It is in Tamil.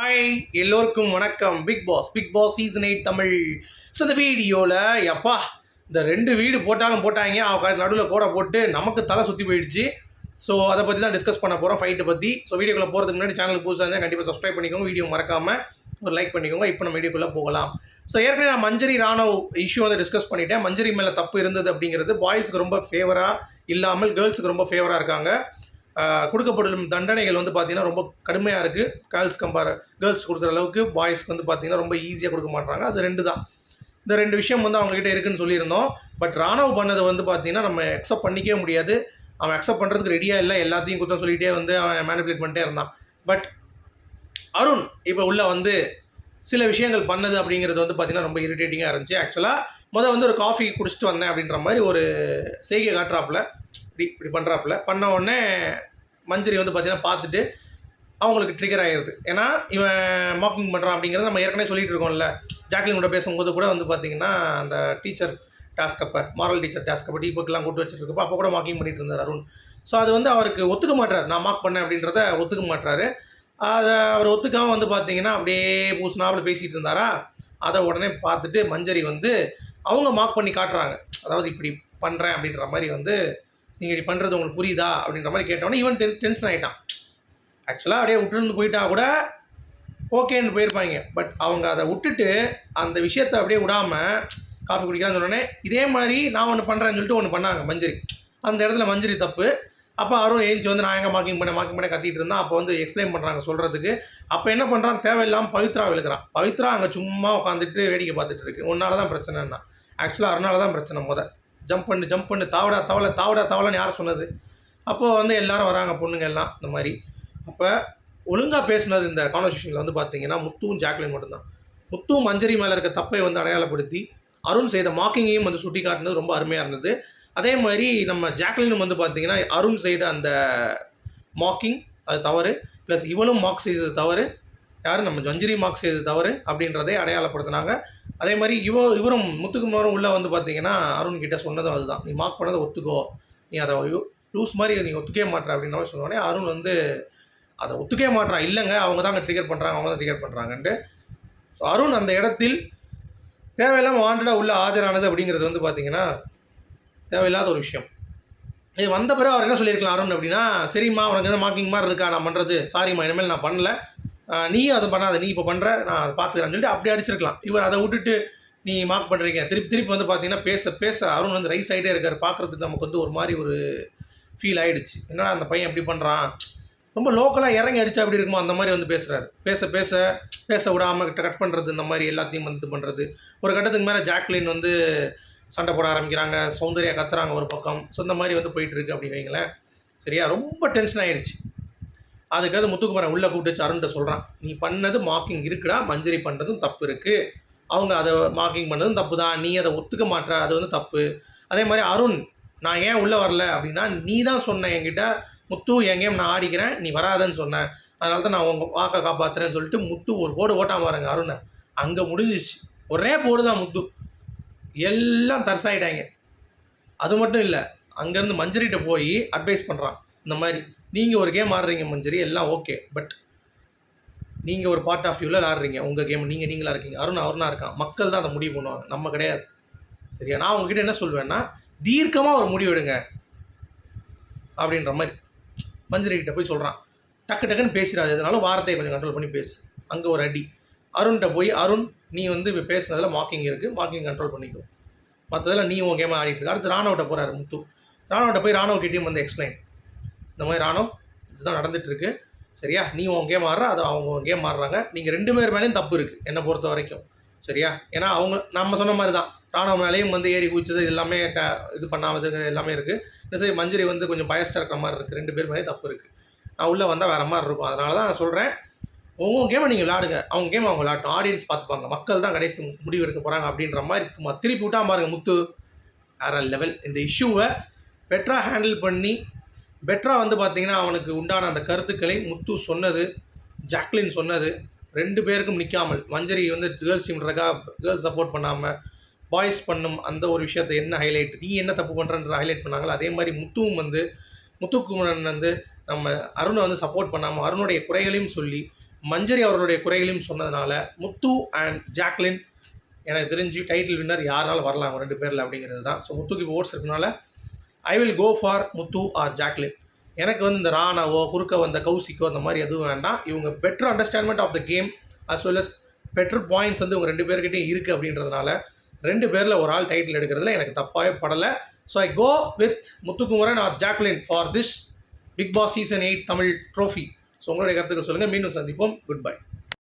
ஹாய் எல்லோருக்கும் வணக்கம். Bigg Boss Bigg Boss season eight Tamil. So இந்த வீடியோவில் எப்பா இந்த ரெண்டு வீடு போட்டாலும் போட்டாங்க. அவங்க நடுவில் கோடை போட்டு நமக்கு தலை சுற்றி போயிடுச்சு. ஸோ அதை பற்றி தான் டிஸ்கஸ் பண்ண போகிறோம் ஃபைட்டை பற்றி ஸோ வீடியோக்குள்ளே போகிறதுக்கு முன்னாடி சேனல் புதுசாக இருந்தால் கண்டிப்பாக சப்ஸ்கிரைப் பண்ணிக்கோங்க. வீடியோ மறக்காமல் ஒரு லைக் பண்ணிக்கோங்க. இப்போ நம்ம வீடியோக்குள்ளே போகலாம். ஸோ ஏற்கனவே நான் மஞ்சரி ராணவ் இஷ்யூ வந்து டிஸ்கஸ் பண்ணிட்டேன். மஞ்சரி மேலே தப்பு இருந்தது அப்படிங்கிறது பாய்ஸுக்கு ரொம்ப ஃபேவராக இல்லாமல் கேர்ள்ஸுக்கு ரொம்ப ஃபேவராக இருக்காங்க. கொடுக்கப்படும் தண்டனைகள் வந்து பார்த்தீங்கன்னா ரொம்ப கடுமையாக இருக்குது கேர்ள்ஸ் கம்பேர் கேர்ள்ஸ் கொடுக்குற அளவுக்கு பாய்ஸ்க்கு வந்து பார்த்தீங்கன்னா ரொம்ப ஈஸியாக கொடுக்க மாட்டாங்க அது ரெண்டு தான். இந்த ரெண்டு விஷயம் வந்து அவங்ககிட்ட இருக்குன்னு சொல்லியிருந்தோம். பட் ராணவ் பண்ணது வந்து பார்த்தீங்கன்னா நம்ம அக்செப்ட் பண்ணிக்கவே முடியாது. அவன் அக்செப்ட் பண்ணுறதுக்கு ரெடியாக இல்லை எல்லாத்தையும் குத்தம் சொல்லிகிட்டே வந்து அவன் மேனிப்புலேட் பண்ணிட்டே இருந்தான். பட் அருண் இப்போ உள்ள வந்து சில விஷயங்கள் பண்ணது அப்படிங்கிறது வந்து பார்த்தீங்கன்னா ரொம்ப இரிட்டேட்டிங்காக இருந்துச்சு. ஆக்சுவலாக முதல் வந்து ஒரு காஃபி குடிச்சிட்டு வந்தேன் அப்படின்ற மாதிரி ஒரு செய்கை காட்டுறாப்புல. இப்படி இப்படி பண்ணுறாப்புல பண்ண உடனே மஞ்சரி வந்து பார்த்தீங்கன்னா பார்த்துட்டு அவங்களுக்கு ட்ரிகர் ஆகிடுது ஏன்னா இவன் மாக்கிங் பண்ணுறான் அப்படிங்கிறத நம்ம ஏற்கனவே சொல்லிகிட்டு இருக்கோம்ல. ஜாக்லின் கூட பேசும்போது கூட வந்து பார்த்தீங்கன்னா அந்த டீச்சர் டாஸ்க் அப்போ மாரல் டீச்சர் டாஸ்க் அப்போ டீபுக்கெலாம் கூட்டு வச்சுருக்கப்போ அப்போ கூட மாக்கிங் பண்ணிட்டு இருந்தார் அருண். ஸோ அது வந்து அவருக்கு ஒத்துக்க மாட்டார் நான் மார்க் பண்ணேன் அப்படின்றத ஒத்துக்க மாட்டாரு அதை அவர் ஒத்துக்காமல் வந்து பார்த்தீங்கன்னா அப்படியே பூசினாப்பில் பேசிகிட்டு இருந்தாரா? அதை உடனே பார்த்துட்டு மஞ்சரி வந்து அவங்க மார்க் பண்ணி காட்டுறாங்க. அதாவது இப்படி பண்ணுறேன் அப்படின்ற மாதிரி வந்து நீங்கள் இப்படி பண்ணுறது உங்களுக்கு புரியுதா அப்படின்ற மாதிரி கேட்டோன்னே இவன் டென் டென்ஷன் ஆகிட்டான் ஆக்சுவலாக அப்படியே விட்டுருந்து போயிட்டா கூட ஓகேன்னு போயிருப்பாங்க. பட் அவங்க அதை விட்டுட்டு அந்த விஷயத்தை அப்படியே விடாமல் காஃபி குடிக்கலாம்னு சொன்னோடனே இதே மாதிரி நான் ஒன்று பண்ணுறேன்னு சொல்லிட்டு ஒன்று பண்ணாங்க மஞ்சரி. அந்த இடத்துல மஞ்சரி தப்பு. அப்போ அருண் ஏஞ்சி வந்து நான் எங்கே மார்க்கிங் பண்ண மார்க்கிங் பண்ண கத்திட்டு இருந்தான். அப்போ வந்து எக்ஸ்பிளைன் பண்ணுறாங்க சொல்கிறதுக்கு அப்போ என்ன பண்ணுறான் தேவையில்லாமல் பவித்ரா விழுக்கிறான் பவித்ரா அங்கே சும்மா உட்காந்துட்டு வேடிக்கை பார்த்துட்டு இருக்கு. உன்னால தான் பிரச்சனைன்னா. ஆக்சுவலாக அதனால தான் பிரச்சனை முத. ஜம்ப் பண்ணு ஜம்ப் பண்ணு தாவடா தவளை தாவடா தவளைன்னு யார் சொன்னது? அப்போது வந்து எல்லாரும் வராங்க பொண்ணுங்க எல்லாம் இந்த மாதிரி. அப்போ ஒழுங்காக பேசுனது இந்த கான்வர்சேஷனில் வந்து பார்த்தீங்கன்னா முத்துவும் ஜாக்லின் மட்டும்தான். முத்துவும் மஞ்சரி மேலே இருக்க தப்பை வந்து அடையாளப்படுத்தி அருண் செய்த மாக்கிங்கையும் வந்து சுட்டி காட்டினது ரொம்ப அருமையாக இருந்தது. அதே மாதிரி நம்ம ஜாக்லினும் வந்து பார்த்தீங்கன்னா அருண் செய்த அந்த மாக்கிங் அது தவறு. ப்ளஸ் இவளும் மார்க் செய்தது தவறு. யார்? நம்ம மஞ்சரி மார்க் செய்தது தவறு அப்படின்றதை அடையாளப்படுத்தினாங்க. அதே மாதிரி இவ இவரும் முத்துக்குமாரும் உள்ளே வந்து பார்த்தீங்கன்னா அருண் கிட்ட சொன்னதும் அதுதான். நீ மார்க் பண்ணதை ஒத்துக்கோ. நீ அதை லூஸ் மாதிரி நீ ஒத்துக்கவே மாட்ற அப்படின்ற மாதிரி சொன்னோடனே அருண் வந்து அதை ஒத்துக்கவே மாட்றான் இல்லைங்க. அவங்க தான் ட்ரிகர் பண்ணுறாங்க அவங்க தான் ட்ரிகர் பண்ணுறாங்கன்ட்டு ஸோ அருண் அந்த இடத்தில் தேவையில்லாமல் வாண்டடாக உள்ள ஆஜரானது அப்படிங்கிறது வந்து பார்த்தீங்கன்னா தேவையில்லாத ஒரு விஷயம். இது வந்த பிறகு அவர் என்ன சொல்லியிருக்கலாம் அருண் அப்படின்னா சரிம்மா உனக்கு எதாவது மார்க்கிங் மாதிரி இருக்கா? நான் பண்ணுறது சாரிம்மா இனிமேல் நான் பண்ணல. நீயும் அதை பண்ணாத நீ இப்போ பண்ணுற நான் அதை பார்த்துக்கிறேன்னு சொல்லிட்டு அப்படியே அடிச்சிருக்கலாம். இவர் அதை விட்டுட்டு நீ மார்க் பண்ணுறீங்க திருப்பி திருப்பி வந்து பார்த்தீங்கன்னா பேச பேச அருண் வந்து ரைஸ் ஆகிட்டே இருக்கார். பார்க்குறதுக்கு நமக்கு வந்து ஒரு மாதிரி ஒரு ஃபீல் ஆகிடுச்சு என்னடா அந்த பையன் எப்படி பண்ணுறான் ரொம்ப லோக்கலாக இறங்கி அடிச்சா அப்படி இருக்குமோ அந்த மாதிரி வந்து பேசுகிறாரு பேச பேச பேச விடாமல் கட் பண்ணுறது இந்த மாதிரி எல்லாத்தையும் வந்து இது பண்ணுறது ஒரு கட்டத்துக்கு மேலே ஜாக்லின் வந்து சண்டை போட ஆரம்பிக்கிறாங்க. சௌந்தர்யா கத்துறாங்க ஒரு பக்கம். ஸோ இந்த மாதிரி வந்து போயிட்டுருக்கு அப்படின்னு வைங்களேன். சரியா? ரொம்ப டென்ஷன் ஆயிடுச்சு. அதுக்காக முத்துக்குமாரன் உள்ளே கூப்பிட்டு வச்சு அருண்கிட்ட சொல்கிறான் நீ பண்ணது மார்க்கிங் இருக்குடா மஞ்சரி பண்ணுறதும் தப்பு இருக்குது அவங்க அதை மார்க்கிங் பண்ணதும் தப்பு தான் நீ அதை ஒத்துக்க மாட்டுற அது வந்து தப்பு. அதே மாதிரி அருண் நான் ஏன் உள்ளே வரல? அப்படின்னா நீ தான் சொன்ன என்கிட்ட முத்து என் கேம் நான் ஆடிக்கிறேன் நீ வராதன்னு சொன்னேன் அதனால தான் நான் உங்கள் வாக்கை காப்பாற்றுறேன்னு சொல்லிட்டு முத்து ஒரு போடு ஓட்டாமல் பாருங்க அருணை. அங்கே முடிஞ்சிச்சு. ஒரே போடு தான் முத்து. எல்லாம் தர்சாயிட்டாங்க. அது மட்டும் இல்லை அங்கேருந்து மஞ்சரிகிட்ட போய் அட்வைஸ் பண்ணுறான் இந்த மாதிரி நீங்கள் ஒரு கேம் ஆடுறீங்க மஞ்சரி எல்லாம் ஓகே பட் நீங்கள் ஒரு பார்ட் ஆஃப் வியூவில் ஆடுறீங்க உங்கள் கேம் நீங்கள் நீங்களா இருக்கீங்க. அருண் அருணா இருக்கான். மக்கள் தான் அதை முடிவு பண்ணுவாங்க. நம்ம கிடையாது. சரியா? நான் உங்ககிட்ட என்ன சொல்வேன்னா தீர்க்கமாக ஒரு முடிவு எடுங்க. அப்படின்ற மாதிரி. மஞ்சரி கிட்ட போய் சொல்கிறான் டக்கு டக்குன்னு பேசிடாது. எதனாலும் வார்த்தையை கொஞ்சம் கண்ட்ரோல் பண்ணி பேசு. அங்கே ஒரு அடி. அருண்கிட்ட போய் அருண் நீ வந்து இப்போ பேசுனதில் வாக்கிங் இருக்குது மாக்கிங் கண்ட்ரோல் பண்ணிக்கோ. மற்றதெல்லாம் நீ உன் கேமை ஆடிட்டு அடுத்து ராணுவட்ட போகிறாரு முத்து. ராணுவட்ட போய் ராணுவ கிட்டேயும் வந்து எக்ஸ்பிளைன் இந்த மாதிரி ராணுவம் இதுதான் நடந்துட்டு சரியா? நீ உன் கேம் ஆடுற அது அவங்க உன் கேம் ஆடுறாங்க. நீங்கள் ரெண்டு பேர் மேலேயும் தப்பு இருக்குது என்னை பொறுத்த வரைக்கும். சரியா? ஏன்னா அவங்க நம்ம சொன்ன மாதிரி தான் ராணுவ மேலேயும் வந்து ஏறி குதிச்சது எல்லாமே ட- இது பண்ணாமது எல்லாமே இருக்குது இந்த சரி மஞ்சரி வந்து கொஞ்சம் பயஸ்டாக இருக்கிற மாதிரி இருக்குது ரெண்டு பேர் மேலேயும் தப்பு இருக்குது நான் உள்ளே வந்தால் வேறு மாதிரி இருக்கும். அதனால தான் நான் சொல்கிறேன் உங்க கேமை நீங்கள் விளாடுங்க அவங்க கேம் அவங்க விளாட்டும் ஆடியன்ஸ் பார்த்துப்பாங்க. மக்கள் தான் கடைசி முடிவு எடுக்க போகிறாங்க அப்படின்ற மாதிரி திருப்பி விட்டா பாருங்க முத்து. வேற லெவல் இந்த இஷ்யூவை பெட்டராக ஹேண்டில் பண்ணி பெட்ரா வந்து பார்த்திங்கன்னா அவனுக்கு உண்டான அந்த கருத்துக்களை முத்து சொன்னது ஜாக்லின் சொன்னது ரெண்டு பேருக்கும் நிற்காமல் மஞ்சரி வந்து கேர்ள்ஸ் இருக்கா கேர்ள்ஸ் சப்போர்ட் பண்ணாமல் பாய்ஸ் பண்ணும் அந்த ஒரு விஷயத்தை என்ன ஹைலைட் நீ என்ன தப்பு பண்ணுறன்ற ஹைலைட் பண்ணாங்களோ அதே மாதிரி முத்துவும் வந்து முத்துக்குமரன் வந்து நம்ம அருணை வந்து சப்போர்ட் பண்ணாமல் அருணுடைய குறைகளையும் சொல்லி மஞ்சரி அவர்களுடைய குறைகளையும் சொன்னதுனால முத்து அண்ட் ஜாக்லின் எனக்கு தெரிஞ்சு டைட்டில் வின்னர் யாராலும் வரலாம் அவங்க ரெண்டு பேரில் அப்படிங்கிறது தான். ஸோ முத்துக்கு இப்போ ஓட்ஸ் இருக்கனால I will go for Muthu or Jacquline எனக்கு வந்து இந்த ராணாவோ குறுக்க வந்த கௌசிக்கோ அந்த மாதிரி எதுவும் வேண்டாம். இவங்க better understandment of the game as well as better points வந்து இவங்க ரெண்டு பேர்கிட்டையும் இருக்குது அப்படின்றதுனால ரெண்டு பேரில் ஒரு ஆள் டைட்டில் எடுக்கிறதுல எனக்கு தப்பாகவே படலை. So I go with Muthukumaran or Jacquline for this Bigg Boss season eight Tamil trophy so உங்களுடைய கருத்துக்கு சொல்லுங்கள் மீண்டும் சந்திப்போம். Good bye